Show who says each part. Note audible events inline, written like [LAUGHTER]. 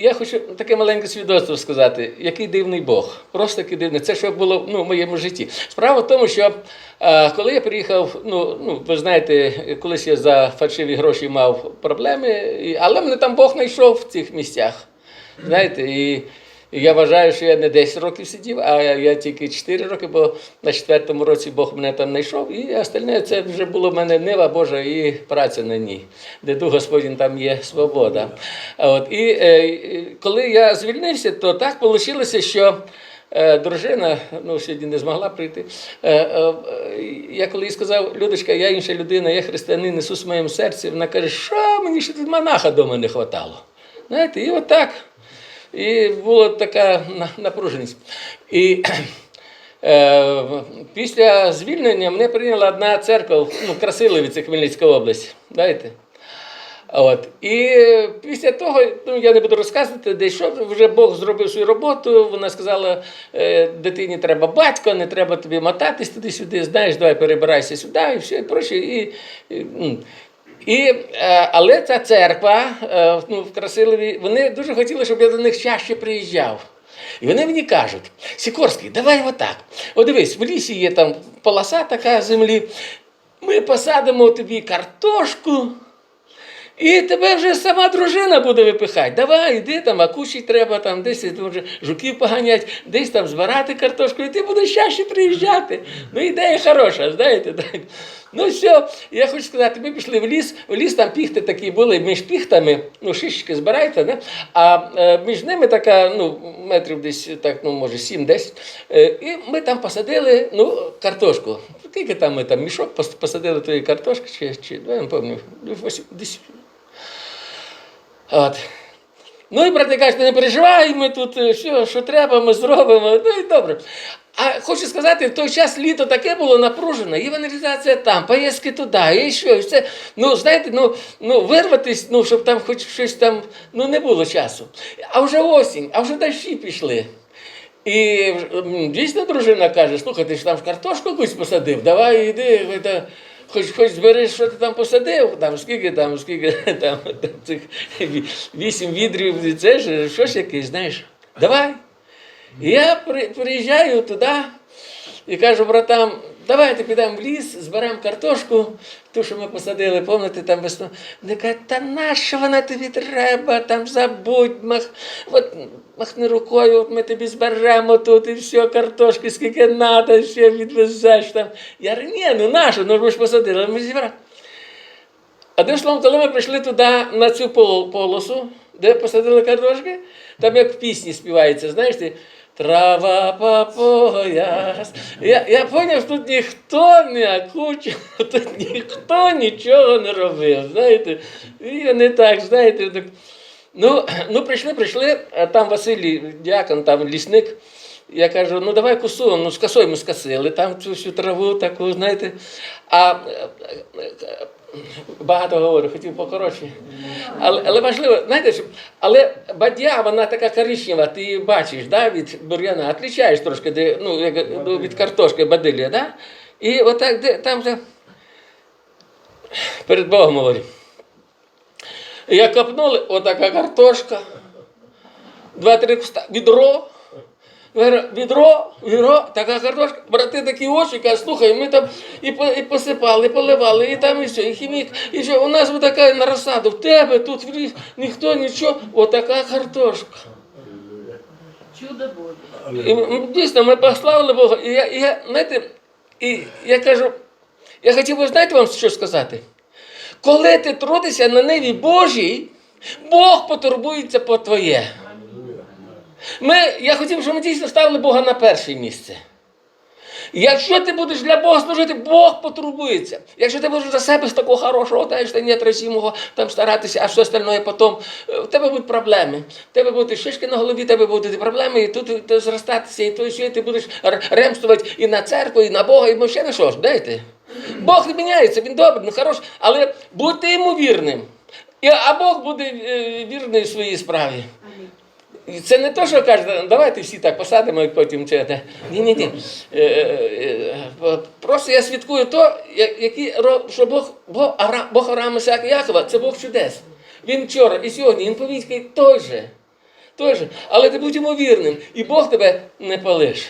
Speaker 1: я хочу таке маленьке свідоцтво сказати, який дивний Бог. Просто такий дивний. Це що було ну, в моєму житті. Справа в тому, що е, коли я приїхав, ну, ну ви знаєте, колись я за фальшиві гроші мав проблеми, але мене там Бог знайшов в цих місцях. Знаєте, і я вважаю, що я не 10 років сидів, а я, тільки 4 роки, бо на четвертому році Бог мене там знайшов, і остальне це вже було в мене нива Божа і праця на ній. Де дух Господень там є свобода. От, і е, коли я звільнився, то так вийшло, що. Е, Дружина ну, сьогодні не змогла прийти. Е, е, Я коли їй сказав, Людочка, я інша людина, я християнин, Ісус в моєму серці. Вона каже, що мені ще тут монаха дома не хватало. Знаєте, і отак. І була така напруженість. І е, після звільнення мене прийняла одна церква, ну, Красиловіці, Хмельницька область. Знаєте? От. І після того, ну я не буду розказувати, де що вже Бог зробив свою роботу. Вона сказала, е, дитині треба батько, не треба тобі мотатись туди-сюди, знаєш, давай перебирайся сюди і все і проще. І, і. І, е, але ця церква е, ну, в Красилові, вони дуже хотіли, щоб я до них чаще приїжджав. І вони мені кажуть: Сікорський, давай отак. От дивись, в лісі є там полоса така землі. Ми посадимо тобі картошку. І тебе вже сама дружина буде випихати. Давай, йди там, а кушать треба, там десь жуків поганять, десь там збирати картошку, і ти будеш чаще приїжджати. Ну, ідея хороша, знаєте. так. Ну все, я хочу сказати, ми пішли в ліс, в ліс там піхти такі були, між піхтами, ну, шишечки збираєте, да? а е, між ними така, ну, метрів десь, так, ну, може, 7-10. Е, і ми там посадили ну, картошку. Скільки там ми там мішок посадили тої картошки, чи, чи ну, я не пам'ятаю, десь От. Ну і брати кажуть, не переживай, ми тут е, що, що треба, ми зробимо. Ну і добре. А хочу сказати, в той час літо таке було напружене, євангелізація там, поїздки туди, і що, і все. Ну, знаєте, ну, ну вирватись, ну, щоб там хоч щось там, ну не було часу. А вже осінь, а вже дощі пішли. І дійсно дружина каже, слухай, ти ж там картошку якусь посадив, давай та, хоч, хоч збери, що ти там посадив, там скільки там, скільки [LAUGHS] там, там цих вісім відрів, це ж щось якесь, знаєш, давай. І я приїжджаю туди і кажу братам, давайте підемо в ліс, зберемо картошку, ту, що ми посадили, пам'ятаєте, там весну. Вони кажуть, та нащо вона тобі треба, там забудь, мах, от, махни рукою, от ми тобі зберемо тут і все, картошки, скільки треба, ще відвезеш там. Я говорю, ні, ну нащо, ну ми ж посадили, ми зібрали. Одним словом, коли ми прийшли туди на цю полосу, де посадили картошки, там як в пісні співається, знаєш ти. Трава по пояс. Я, я зрозумів, тут ніхто не окучив, [LAUGHS] тут ніхто нічого не робив. Знаєте, і вони так, знаєте, так. Ну, ну прийшли, прийшли, а там Василій Дякон, там лісник. Я кажу, ну давай косу, ну з косою ми скосили, там цю всю траву таку, знаєте. А багато говорю, хотів покоротше. Але, але важливо, знаєте, що, але бадя, вона така коричнева, ти її бачиш, да, від бур'яна, відрізняєш трошки де, ну, як, ну, від картошки бадилля, да? І отак, де, там, де, перед Богом говорю. Як копнули, отака картошка, два-три куста, відро. Відро, відро, така картошка, брати такі очі, кажуть, слухай, ми там і, по- і посипали, і поливали, і там і все, і хімік, і що, у нас така на розсаду, в тебе тут в ліс, ніхто нічого, отака картошка.
Speaker 2: Чудо Боже.
Speaker 1: Дійсно, ми пославили Бога. І я, і я, знаєте, і я кажу, я хотів би, знаєте вам що сказати? Коли ти трудишся на ниві Божій, Бог потурбується по твоє. Ми, я хотів, щоб ми дійсно ставили Бога на перше місце. Якщо ти будеш для Бога служити, Бог потурбується. Якщо ти будеш за себе з такого хорошого, та що не трасімого там старатися, а все остальное потім, е, в тебе будуть проблеми. В тебе будуть шишки на голові, в тебе будуть проблеми, і тут ти зростатися, і то і все, ти будеш ремствувати і на церкву, і на Бога, і ще на що ж, дайте. Бог не міняється, він добрий, він хороший, але будьте йому вірним. А Бог буде е, вірний в своїй справі. Це не те, що каже, давайте всі так посадимо і потім це. Ні, ні, ні. Просто я свідкую то, які, що Бог, Бог, Бог Арама Ісаака Якова, це Бог чудес. Він вчора і сьогодні, він повінський той же. Той же. Але ти будь йому вірним, і Бог тебе не полише.